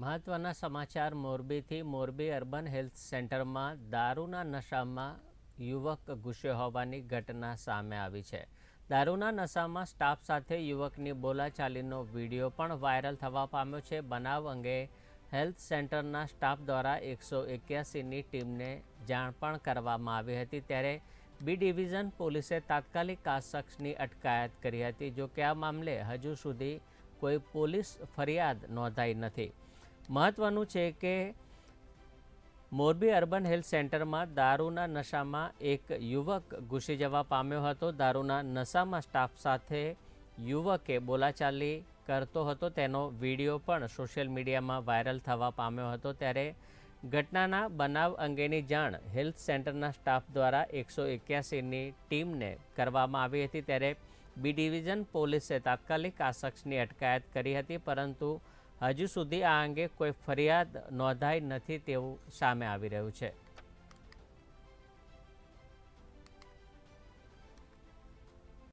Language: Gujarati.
મહત્વના સમાચાર મોરબીથી મોરબી અર્બન હેલ્થ સેન્ટરમાં દારૂના નશામાં યુવક ઘૂસ્યો હોવાની ઘટના સામે આવી છે. દારૂના નશામાં સ્ટાફ સાથે યુવકની બોલાચાલીનો વીડિયો પણ વાયરલ થવા પામ્યો છે. બનાવ અંગે હેલ્થ સેન્ટરના સ્ટાફ દ્વારા એકસો એક્યાસીની ટીમને જાણ પણ કરવામાં આવી હતી. ત્યારે બી ડિવિઝન પોલીસે તાત્કાલિક આ શખ્સની અટકાયત કરી હતી. જો કે આ મામલે હજુ સુધી કોઈ પોલીસ ફરિયાદ નોંધાઈ નથી. મહત્વનું છે કે મોરબી અર્બન હેલ્થ સેન્ટરમાં દારૂના નશામાં એક યુવક ઘૂસી જવા પામ્યો હતો. દારૂના નશામાં સ્ટાફ સાથે યુવકે બોલાચાલી કરતો હતો. તેનો વીડિયો પણ સોશિયલ મીડિયામાં વાયરલ થવા પામ્યો હતો. ત્યારે ઘટનાના બનાવ અંગેની જાણ હેલ્થ સેન્ટરના સ્ટાફ દ્વારા એકસો એક્યાસીની ટીમને કરવામાં આવી હતી. ત્યારે બી ડિવિઝન પોલીસે તાત્કાલિક આ શખ્સની અટકાયત કરી હતી, પરંતુ હજુ સુધી આ અંગે કોઈ ફરિયાદ નોંધાઈ નથી તેવું સામે આવી રહ્યું છે.